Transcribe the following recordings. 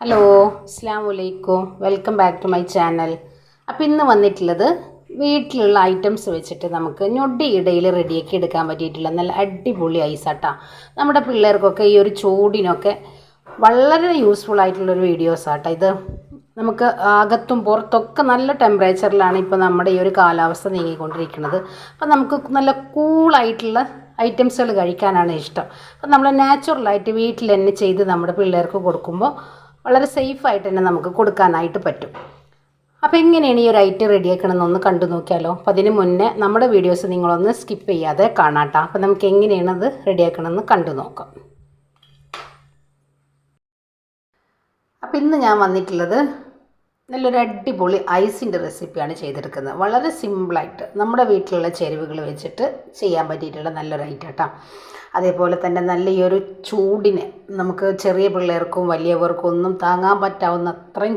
Hello അസ്സാം വലൈക്കും welcome back to my channel അപ്പോൾ ഇന്ന് വന്നിട്ടുള്ളത് വീട്ടിലുള്ള ഐറ്റംസ് വെച്ചിട്ട് നമുക്ക് ഞൊടി ഇടയിൽ റെഡിയാക്കി എടുക്കാൻ പറ്റിയിട്ടുള്ള നല്ല അടിപൊളി ഐസാട്ടാ നമ്മുടെ പിള്ളേർക്കൊക്കെ ഈ ഒരു ചൂടിനൊക്കെ വളരെ യൂസ്ഫുൾ ആയിട്ടുള്ളൊരു വീഡിയോസ് ആട്ടോ ഇത്. നമുക്ക് അകത്തും പുറത്തൊക്കെ നല്ല ടെമ്പറേച്ചറിലാണ് ഇപ്പോൾ നമ്മുടെ ഈ ഒരു കാലാവസ്ഥ നീങ്ങിക്കൊണ്ടിരിക്കുന്നത്. അപ്പം നമുക്ക് നല്ല കൂളായിട്ടുള്ള ഐറ്റംസുകൾ കഴിക്കാനാണ് ഇഷ്ടം. അപ്പം നമ്മൾ നാച്ചുറലായിട്ട് വീട്ടിൽ തന്നെ ചെയ്ത് നമ്മുടെ പിള്ളേർക്ക് കൊടുക്കുമ്പോൾ വളരെ സേഫായിട്ട് തന്നെ നമുക്ക് കൊടുക്കാനായിട്ട് പറ്റും. അപ്പോൾ എങ്ങനെയാണ് ഈ ഒരു ഐറ്റം റെഡിയാക്കണമെന്ന് ഒന്ന് കണ്ടു നോക്കിയാലോ? അപ്പോൾ അതിന് മുന്നേ നമ്മുടെ വീഡിയോസ് നിങ്ങളൊന്ന് സ്കിപ്പ് ചെയ്യാതെ കാണാട്ടോ. അപ്പോൾ നമുക്ക് എങ്ങനെയാണ് അത് റെഡിയാക്കണമെന്ന് കണ്ടു നോക്കാം. അപ്പോൾ ഇന്ന് ഞാൻ വന്നിട്ടുള്ളത് നല്ലൊരു അടിപൊളി ഐസിന്റെ റെസിപ്പിയാണ് ചെയ്തെടുക്കുന്നത്. വളരെ സിമ്പിളായിട്ട് നമ്മുടെ വീട്ടിലുള്ള ചേരുവകൾ വെച്ചിട്ട് ചെയ്യാൻ പറ്റിയിട്ടുള്ള നല്ലൊരു ഐറ്റം കേട്ടോ. അതേപോലെ തന്നെ നല്ല ഈ ഒരു ചൂടിന് നമുക്ക് ചെറിയ പിള്ളേർക്കും വലിയവർക്കും ഒന്നും താങ്ങാൻ പറ്റാവുന്ന അത്രയും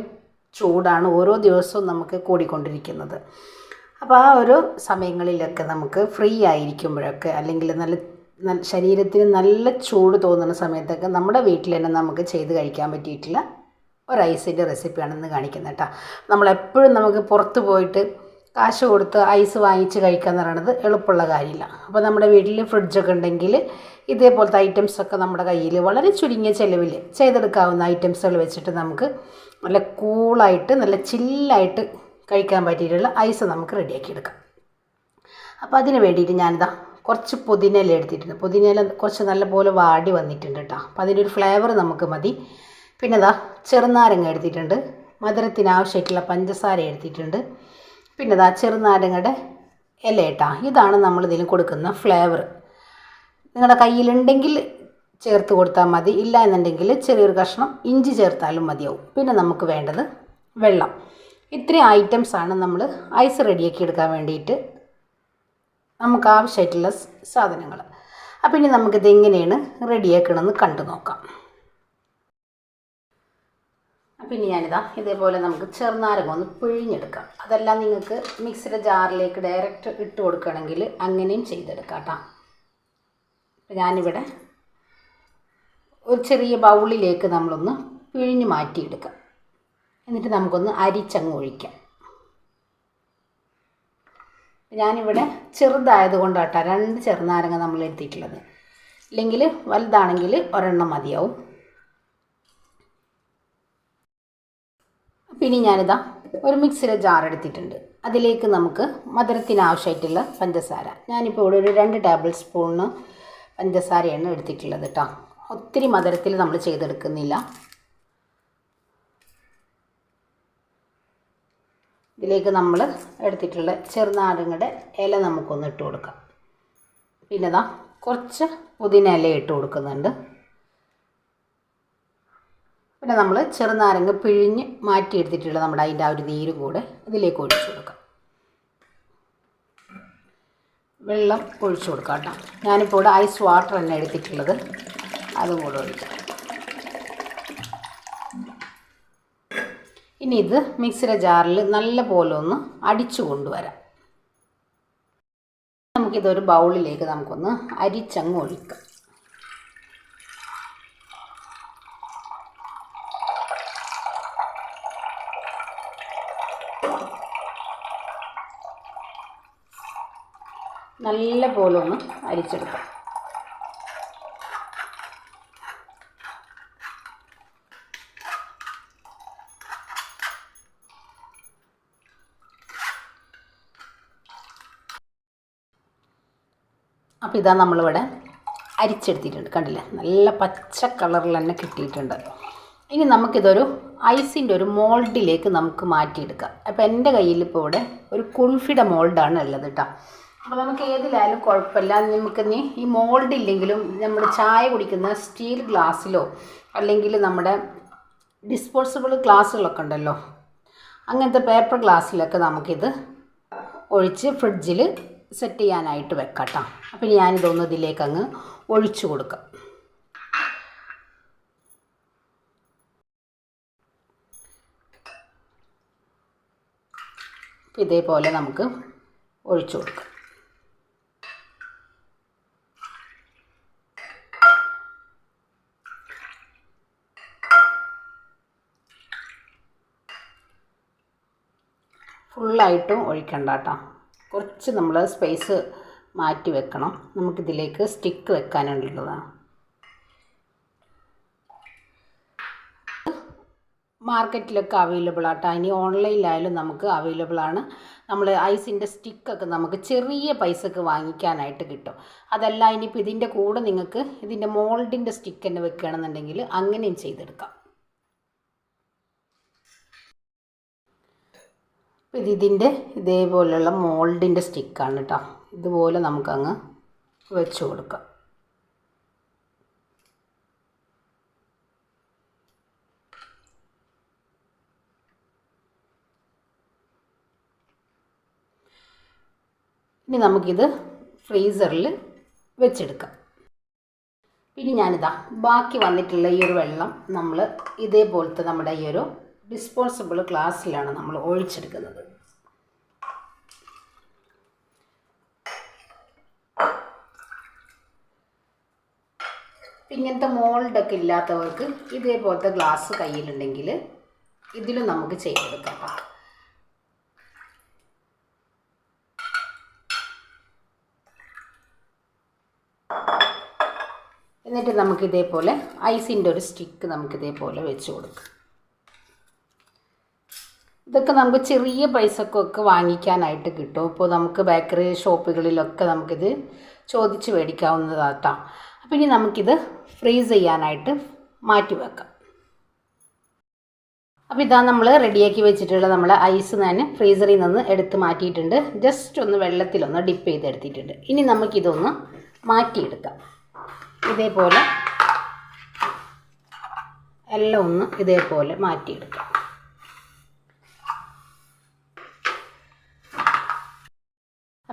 ചൂടാണ് ഓരോ ദിവസവും നമുക്ക് കൂടിക്കൊണ്ടിരിക്കുന്നത്. അപ്പോൾ ആ ഒരു സമയങ്ങളിലൊക്കെ നമുക്ക് ഫ്രീ ആയിരിക്കുമ്പോഴൊക്കെ അല്ലെങ്കിൽ നല്ല ശരീരത്തിന് നല്ല ചൂട് തോന്നുന്ന സമയത്തൊക്കെ നമ്മുടെ വീട്ടിൽ തന്നെ നമുക്ക് ചെയ്ത് കഴിക്കാൻ പറ്റിയിട്ടുള്ള ഒരു ഐസിന്റെ റെസിപ്പിയാണ് ഇന്ന് കാണിക്കുന്നത് കേട്ടോ. നമ്മളെപ്പോഴും നമുക്ക് പുറത്ത് പോയിട്ട് കാശ് കൊടുത്ത് ഐസ് വാങ്ങിച്ച് കഴിക്കുക എന്ന് പറയുന്നത് എളുപ്പമുള്ള കാര്യമില്ല. അപ്പോൾ നമ്മുടെ വീട്ടിൽ ഫ്രിഡ്ജൊക്കെ ഉണ്ടെങ്കിൽ ഇതേപോലത്തെ ഐറ്റംസൊക്കെ നമ്മുടെ കയ്യിൽ വളരെ ചുരുങ്ങിയ ചിലവിൽ ചെയ്തെടുക്കാവുന്ന ഐറ്റംസുകൾ വെച്ചിട്ട് നമുക്ക് നല്ല കൂളായിട്ട് നല്ല ചില്ലായിട്ട് കഴിക്കാൻ പറ്റിയിട്ടുള്ള ഐസ് നമുക്ക് റെഡിയാക്കി എടുക്കാം. അപ്പോൾ അതിന് വേണ്ടിയിട്ട് ഞാനിതാ കുറച്ച് പുതിനയില എടുത്തിട്ടുണ്ട്. പുതിനയില കുറച്ച് നല്ലപോലെ വാടി വന്നിട്ടുണ്ട് കേട്ടോ. അപ്പോൾ അതിന്റെ ഒരു ഫ്ലേവർ നമുക്ക് മതി. പിന്നെ ഇതാ ചെറുനാരങ്ങ എടുത്തിട്ടുണ്ട്. മധുരത്തിന് ആവശ്യമായിട്ടുള്ള പഞ്ചസാര എടുത്തിട്ടുണ്ട്. പിന്നെ ഇതാ ചെറുനാരങ്ങയുടെ ഇല ഇതാണ് നമ്മൾ ഇതിൽ കൊടുക്കുന്ന ഫ്ലേവർ. നിങ്ങളുടെ കയ്യിലുണ്ടെങ്കിൽ ചേർത്ത് കൊടുത്താൽ മതി. ഇല്ല എന്നുണ്ടെങ്കിൽ ചെറിയൊരു കഷ്ണം ഇഞ്ചി ചേർത്താലും മതിയാവും. പിന്നെ നമുക്ക് വേണ്ടത് വെള്ളം. ഇത്രയും ഐറ്റംസാണ് നമ്മൾ ഐസ് റെഡിയാക്കി എടുക്കാൻ വേണ്ടിയിട്ട് നമുക്ക് ആവശ്യമായിട്ടുള്ള സാധനങ്ങൾ. അപ്പം ഇനി നമുക്കിത് എങ്ങനെയാണ് റെഡിയാക്കണമെന്ന് കണ്ടു നോക്കാം. ഇനി ഞാനിതാ ഇതേപോലെ നമുക്ക് ചെറുനാരങ്ങ ഒന്ന് പിഴിഞ്ഞെടുക്കാം. അതെല്ലാം നിങ്ങൾക്ക് മിക്സിയുടെ ജാറിലേക്ക് ഡയറക്റ്റ് ഇട്ട് കൊടുക്കുകയാണെങ്കിൽ അങ്ങനെയും ചെയ്തെടുക്കാം കേട്ടോ. ഞാനിവിടെ ഒരു ചെറിയ ബൗളിലേക്ക് നമ്മളൊന്ന് പിഴിഞ്ഞ് മാറ്റിയെടുക്കാം. എന്നിട്ട് നമുക്കൊന്ന് അരിച്ചങ്ങ് ഒഴിക്കാം. ഞാനിവിടെ ചെറുതായത് കൊണ്ടാട്ടോ രണ്ട് ചെറുനാരങ്ങ നമ്മൾ എടുത്തിട്ടുള്ളത്. ഇല്ലെങ്കിൽ വലുതാണെങ്കിൽ ഒരെണ്ണം മതിയാവും. പിന്നെ ഞാനിതാ ഒരു മിക്സിയുടെ ജാർ എടുത്തിട്ടുണ്ട്. അതിലേക്ക് നമുക്ക് മധുരത്തിന് ആവശ്യമായിട്ടുള്ള പഞ്ചസാര. ഞാനിപ്പോൾ ഇവിടെ ഒരു രണ്ട് ടേബിൾ സ്പൂണിന് പഞ്ചസാരയാണ് എടുത്തിട്ടുള്ളത് കേട്ടോ ഒത്തിരി മധുരത്തിൽ നമ്മൾ ചെയ്തെടുക്കുന്നില്ല. ഇതിലേക്ക് നമ്മൾ എടുത്തിട്ടുള്ള ചെറുനാരങ്ങയുടെ ഇല നമുക്കൊന്ന് ഇട്ട് കൊടുക്കാം. പിന്നെ ദാ കുറച്ച് പുതിന ഇല ഇട്ട് കൊടുക്കുന്നുണ്ട്. പിന്നെ നമ്മൾ ചെറുനാരങ്ങ പിഴിഞ്ഞ് മാറ്റിയെടുത്തിട്ടുള്ള നമ്മുടെ അതിന്റെ ആ ഒരു നീരും കൂടെ ഇതിലേക്ക് ഒഴിച്ചു കൊടുക്കാം. വെള്ളം ഒഴിച്ചു കൊടുക്കാം കേട്ടോ. ഞാനിപ്പോൾ ഇവിടെ ഐസ് വാട്ടർ തന്നെ എടുത്തിട്ടുള്ളത്. അതും കൂടെ ഒഴിക്കാം. ഇനി ഇത് മിക്സിയുടെ ജാറിൽ നല്ല പോലെ ഒന്ന് അടിച്ചു കൊണ്ടുവരാം. നമുക്കിതൊരു ബൗളിലേക്ക് നമുക്കൊന്ന് അരിച്ചങ്ങ് ഒഴിക്കാം. നല്ല പോലെ ഒന്ന് അരിച്ചെടുക്കാം. അപ്പോൾ ഇതാ നമ്മളിവിടെ അരിച്ചെടുത്തിട്ടുണ്ട്. കണ്ടില്ലേ? നല്ല പച്ച കളറിൽ തന്നെ കിട്ടിയിട്ടുണ്ട്. ഇനി നമുക്കിതൊരു ഐസിന്റെ ഒരു മോൾഡിലേക്ക് നമുക്ക് മാറ്റിയെടുക്കാം. അപ്പോൾ എന്റെ കയ്യിൽ ഇപ്പോൾ ഇവിടെ ഒരു കുൾഫിയുടെ മോൾഡാണ് ഉള്ളത് കേട്ടോ. അപ്പോൾ നമുക്ക് ഏതിലായാലും കുഴപ്പമില്ല. നമുക്ക് ഇനി ഈ മോൾഡ് ഇല്ലെങ്കിലും നമ്മൾ ചായ കുടിക്കുന്ന സ്റ്റീൽ ഗ്ലാസ്സിലോ അല്ലെങ്കിൽ നമ്മുടെ ഡിസ്പോസിബിൾ ഗ്ലാസ്സുകളൊക്കെ ഉണ്ടല്ലോ. അങ്ങനത്തെ പേപ്പർ ഗ്ലാസ്സിലൊക്കെ നമുക്കിത് ഒഴിച്ച് ഫ്രിഡ്ജിൽ സെറ്റ് ചെയ്യാനായിട്ട് വെക്കാം ഇനി ഞാനിതൊന്ന് ഇതിലേക്ക് അങ്ങ് ഒഴിച്ചു കൊടുക്കാം. ഇതേപോലെ നമുക്ക് ഒഴിച്ചു കൊടുക്കാം. ഫുള്ളായിട്ടും ഒഴിക്കണ്ട കേട്ടോ കുറച്ച് നമ്മൾ സ്പേസ് മാറ്റി വെക്കണം. നമുക്കിതിലേക്ക് സ്റ്റിക്ക് വെക്കാനുള്ളതാണ്. മാർക്കറ്റിലൊക്കെ അവൈലബിൾ ആട്ടോ ഇനി ഓൺലൈനിലായാലും നമുക്ക് അവൈലബിൾ ആണ് നമ്മൾ ഐസിന്റെ സ്റ്റിക്കൊക്കെ നമുക്ക് ചെറിയ പൈസക്ക് വാങ്ങിക്കാനായിട്ട് കിട്ടും. അതല്ല ഇനിയിപ്പോൾ ഇതിന്റെ കൂടെ നിങ്ങൾക്ക് ഇതിന്റെ മോൾഡിന്റെ സ്റ്റിക്ക് തന്നെ വെക്കുകയാണെന്നുണ്ടെങ്കിൽ അങ്ങനെയും ചെയ്തെടുക്കാം. അപ്പോൾ ഇത് ഇതിന്റെ ഇതേപോലെയുള്ള മോൾഡിന്റെ സ്റ്റിക്കാണ് കേട്ടോ ഇതുപോലെ നമുക്കങ്ങ് വെച്ച് കൊടുക്കാം. ഇനി നമുക്കിത് ഫ്രീസറിൽ വെച്ചെടുക്കാം. പിന്നെ ഞാനിതാ ബാക്കി വന്നിട്ടുള്ള ഈ ഒരു വെള്ളം നമ്മൾ ഇതേപോലത്തെ നമ്മുടെ ഈ ഒരു ഡിസ്പോസിബിൾ ഗ്ലാസ്സിലാണ് നമ്മൾ ഒഴിച്ചെടുക്കുന്നത്. ഇങ്ങനത്തെ മോൾഡൊക്കെ ഇല്ലാത്തവർക്ക് ഇതേപോലത്തെ ഗ്ലാസ് കയ്യിലുണ്ടെങ്കിൽ ഇതിലും നമുക്ക് ചെയ്തെടുക്കാം. എന്നിട്ട് നമുക്കിതേപോലെ ഐസിന്റെ ഒരു സ്റ്റിക്ക് നമുക്കിതേപോലെ വെച്ച് കൊടുക്കാം. ഇതൊക്കെ നമുക്ക് ചെറിയ പൈസക്കൊക്കെ വാങ്ങിക്കാനായിട്ട് കിട്ടും. ഇപ്പോൾ നമുക്ക് ബേക്കറി ഷോപ്പുകളിലൊക്കെ നമുക്കിത് ചോദിച്ച് മേടിക്കാവുന്നതാട്ടോ. അപ്പോൾ ഇനി നമുക്കിത് ഫ്രീസ് ചെയ്യാനായിട്ട് മാറ്റി വെക്കാം. അപ്പോൾ ഇതാ നമ്മൾ റെഡിയാക്കി വെച്ചിട്ടുള്ള നമ്മൾ ഐസ് ഞാൻ ഫ്രീസറിൽ നിന്ന് എടുത്ത് മാറ്റിയിട്ടുണ്ട്. ജസ്റ്റ് ഒന്ന് വെള്ളത്തിലൊന്ന് ഡിപ്പ് ചെയ്തെടുത്തിട്ടുണ്ട്. ഇനി നമുക്കിതൊന്ന് മാറ്റിയെടുക്കാം. ഇതേപോലെ എല്ലാം ഒന്ന് ഇതേപോലെ മാറ്റിയെടുക്കാം.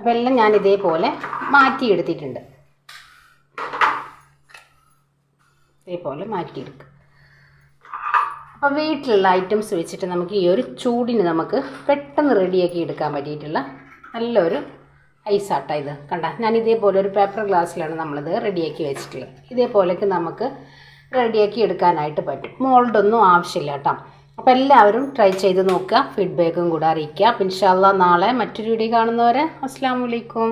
അപ്പോൾ എല്ലാം ഞാൻ ഇതേപോലെ മാറ്റിയെടുത്തിട്ടുണ്ട്. ഇതേപോലെ മാറ്റിയെടുക്കുക. അപ്പോൾ വീട്ടിലുള്ള ഐറ്റംസ് വെച്ചിട്ട് നമുക്ക് ഈ ഒരു ചൂടിന് നമുക്ക് പെട്ടെന്ന് റെഡിയാക്കി എടുക്കാൻ പറ്റിയിട്ടുള്ള നല്ലൊരു ഐസാട്ട ഇത്. കണ്ട ഞാൻ ഇതേപോലെ ഒരു പേപ്പർ ഗ്ലാസ്സിലാണ് നമ്മളിത് റെഡിയാക്കി വെച്ചിട്ടുള്ളത്. ഇതേപോലെയൊക്കെ നമുക്ക് റെഡിയാക്കി എടുക്കാനായിട്ട് പറ്റും. മോൾഡൊന്നും ആവശ്യമില്ല കേട്ടോ. അപ്പോൾ എല്ലാവരും ട്രൈ ചെയ്ത് നോക്കുക ഫീഡ്ബാക്കും കൂടെ അറിയിക്കുക. അപ്പം ഇൻഷാല്ല നാളെ മറ്റൊരു വീഡിയോ കാണുന്നവരെ അസ്സാം വലൈക്കും